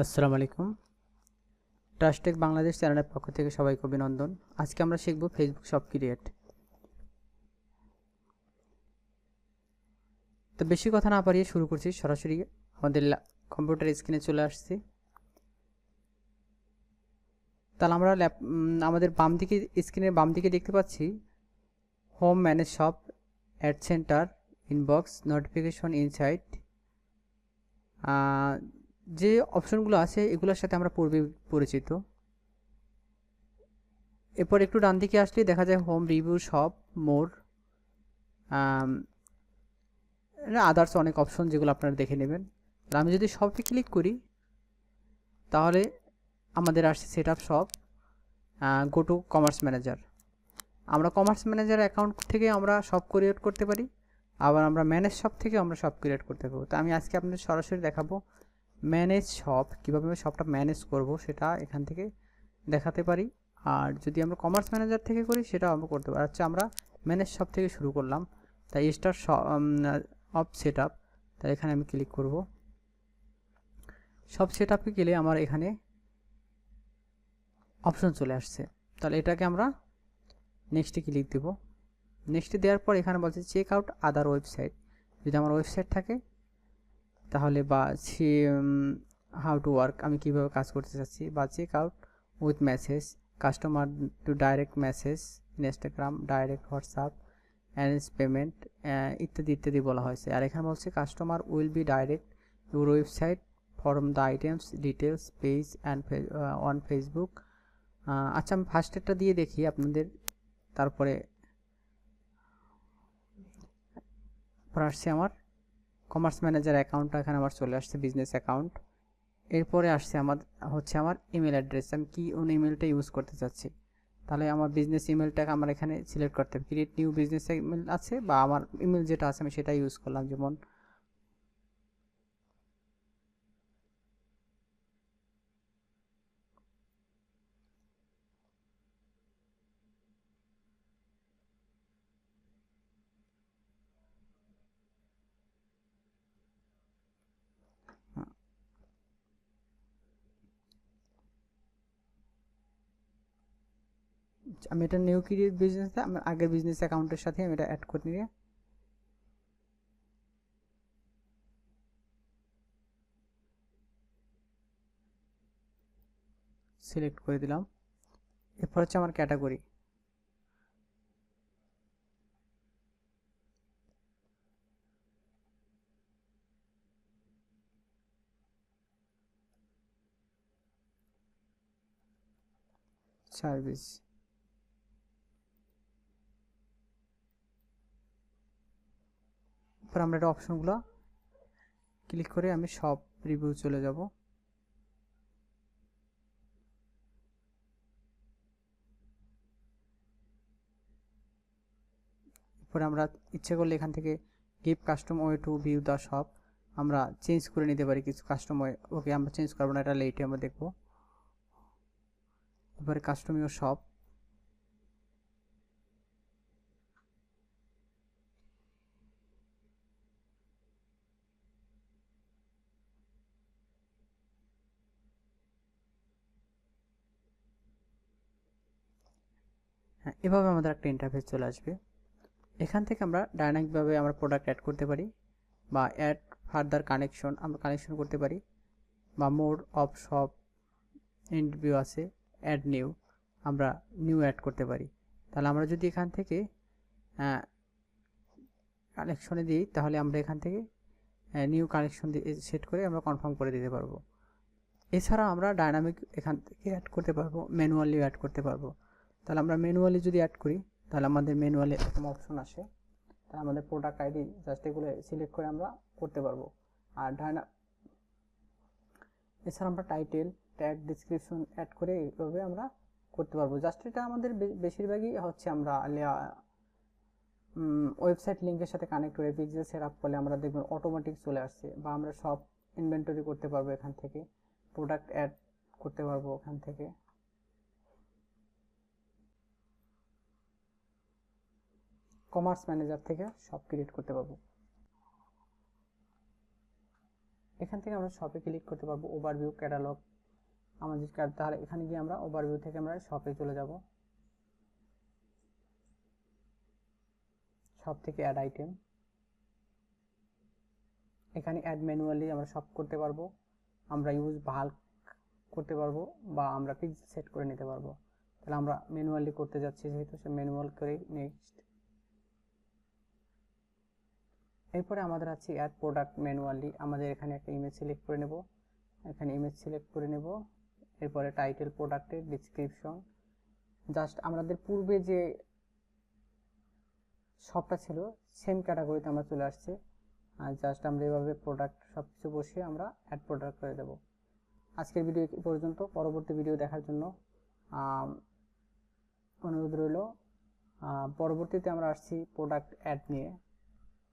আসসালামু আলাইকুম। ট্রাস্টেক বাংলাদেশ চ্যানেলের পক্ষ থেকে সবাইকে অভিনন্দন। আজকে আমরা শিখব ফেসবুক শপ ক্রিয়েট তো বেশি কথা না পারিয়ে শুরু করছি, সরাসরি আমাদের কম্পিউটার স্ক্রিনে চলে আসছি। তাহলে আমরা ল্যাপ আমাদের বাম দিকে স্ক্রিনের বাম দিকে দেখতে পাচ্ছি home manage shop ad center inbox notification insight যে অপশনগুলো আছে, এগুলোর সাথে আমরা পূর্বে পরিচিত। এরপর একটু ডান দিকে আসলে দেখা যায় home review shop more others অনেক অপশন যেগুলো আপনারা দেখে নেবেন। আমি যদি শপে ক্লিক করি, তাহলে আমাদের আসছে set up shop go to commerce manager আমরা কমার্স ম্যানেজার অ্যাকাউন্ট থেকে আমরা শপ ক্রিয়েট করতে পারি, আবার আমরা ম্যানেজ শপ থেকে আমরা শপ ক্রিয়েট করতে পারব। তো আমি আজকে আপনাদের সরাসরি দেখাবো ম্যানেজ শপ কীভাবে শপটা ম্যানেজ করব সেটা এখান থেকে দেখাতে পারি। আর যদি আমরা কমার্স ম্যানেজার থেকে করি, সেটাও আমরা করতে পারি। আচ্ছা আমরা ম্যানেজ শপ থেকে শুরু করলাম। তাই স্টার অফ সেট আপ তাই এখানে আমি ক্লিক করব। সব সেট আপে গেলে আমার এখানে অপশন চলে আসছে। তাহলে এটাকে আমরা নেক্সটে ক্লিক দেব। নেক্সটে দেওয়ার পর এখানে বলছে চেক আউট আদার ওয়েবসাইট যদি আমার ওয়েবসাইট থাকে তাহলে বা হাউ টু ওয়ার্ক আমি কীভাবে কাজ করতে চাচ্ছি বা check out with message customer to direct message Instagram direct WhatsApp arrange payment ইত্যাদি ইত্যাদি বলা হয়েছে। আর এখানে বলছে customer will be direct your website from the items details page and on Facebook আচ্ছা আমি ফার্স্ট একটা দিয়ে দেখি আপনাদের, তারপরে পর আসছে আমার। কমার্স ম্যানেজার অ্যাকাউন্টটা এখানে আমার চলে আসছে বিজনেস অ্যাকাউন্ট এরপরে আসছে আমার, হচ্ছে আমার ইমেল অ্যাড্রেস আমি কি অন ইমেলটা ইউজ করতে চাচ্ছি? তাহলে আমার বিজনেস ইমেলটাকে আমার এখানে সিলেক্ট করতে হবে। ক্রিয়েট নিউ বিজনেস ইমেল আছে বা আমার ইমেল যেটা আছে আমি সেটা ইউজ করলাম, যেমন আমি এটা নিউ ক্রিয়েট বিজনেস আমার আগের বিজনেস অ্যাকাউন্টের সাথে আমি এটা অ্যাড করে নিয়ে। সিলেক্ট করে দিলাম। এরপর হচ্ছে আমার ক্যাটাগরি সার্ভিস এরপর আমরা এটা অপশনগুলো ক্লিক করে আমি সব রিভিউ চলে যাব। এরপরে আমরা ইচ্ছে করলে এখান থেকে give custom way to view the shop আমরা চেঞ্জ করে নিতে পারি কিছু কাস্টম ওয়ে। ওকে, আমরা চেঞ্জ করব না, এটা লেটে আমরা দেখব। এবারে কাস্টম ইউর শপ। হ্যাঁ এভাবে আমাদের একটা ইন্টারফেস চলে আসবে। এখান থেকে আমরা ডাইনামিকভাবে আমরা প্রোডাক্ট অ্যাড করতে পারি বা অ্যাড ফার্দার কানেকশন আমরা কানেকশন করতে পারি বা মোড অফ শপ ইন্টারভিউ আছে অ্যাড নিউ আমরা নিউ অ্যাড করতে পারি। তাহলে আমরা যদি এখান থেকে কানেকশনে দিই, তাহলে আমরা এখান থেকে নিউ কানেকশন সেট করে আমরা কনফার্ম করে দিতে পারব। এছাড়া আমরা ডাইনামিক এখান থেকে অ্যাড করতে পারব ম্যানুয়ালিও অ্যাড করতে পারব। তাহলে আমরা ম্যানুয়ালি যদি অ্যাড করি, তাহলে আমাদের ম্যানুয়ালি এরকম অপশন আসে। তাহলে আমাদের প্রোডাক্ট আইডি জাস্ট এগুলো সিলেক্ট করে আমরা করতে পারব। আর ডায়না এছাড়া আমরা টাইটেল ট্যাগ ডিসক্রিপশন অ্যাড করে এইভাবে আমরা করতে পারব। জাস্ট এটা আমাদের বেশিরভাগই হচ্ছে আমরা ওয়েবসাইট লিঙ্কের সাথে কানেক্ট করে পেজে সেট আপ করলে আমরা দেখবেন অটোমেটিক চলে আসছে বা আমরা সব ইনভেন্টরি করতে পারব এখান থেকে। প্রোডাক্ট অ্যাড করতে পারব ওখান থেকে। কমার্স ম্যানেজার থেকে সব ক্রিয়েট করতে পারব। এখান থেকে আমরা শপে ক্লিক করতে পারব ওভারভিউ ক্যাটালগ আমাদের তাহলে এখানে গিয়ে আমরা ওভারভিউ থেকে আমরা শপে চলে যাব। শপ থেকে অ্যাড আইটেম এখানে অ্যাড ম্যানুয়ালি আমরা সব করতে পারব। আমরা ইউজ বাল্ক করতে পারব বা আমরা পিক্সেল সেট করে নিতে পারব। তাহলে আমরা ম্যানুয়ালি করতে যাচ্ছি যেহেতু সে ম্যানুয়াল করে নেক্সট এরপরে আমাদের আছে অ্যাড প্রোডাক্ট ম্যানুয়ালি আমাদের এখানে একটা ইমেজ সিলেক্ট করে নেব। এখানে ইমেজ সিলেক্ট করে নেব। এরপরে টাইটেল প্রোডাক্টের ডিসক্রিপশন জাস্ট আমাদের পূর্বে যে শপটা ছিল সেম ক্যাটাগরিতে আমরা চলে আসছে। আর জাস্ট আমরা এভাবে প্রোডাক্ট সব কিছু বসিয়ে আমরা অ্যাড প্রোডাক্ট করে দেব। আজকের ভিডিও পর্যন্ত। পরবর্তী ভিডিও দেখার জন্য অনুরোধ রইল। পরবর্তীতে আমরা আসছি প্রোডাক্ট অ্যাড নিয়ে।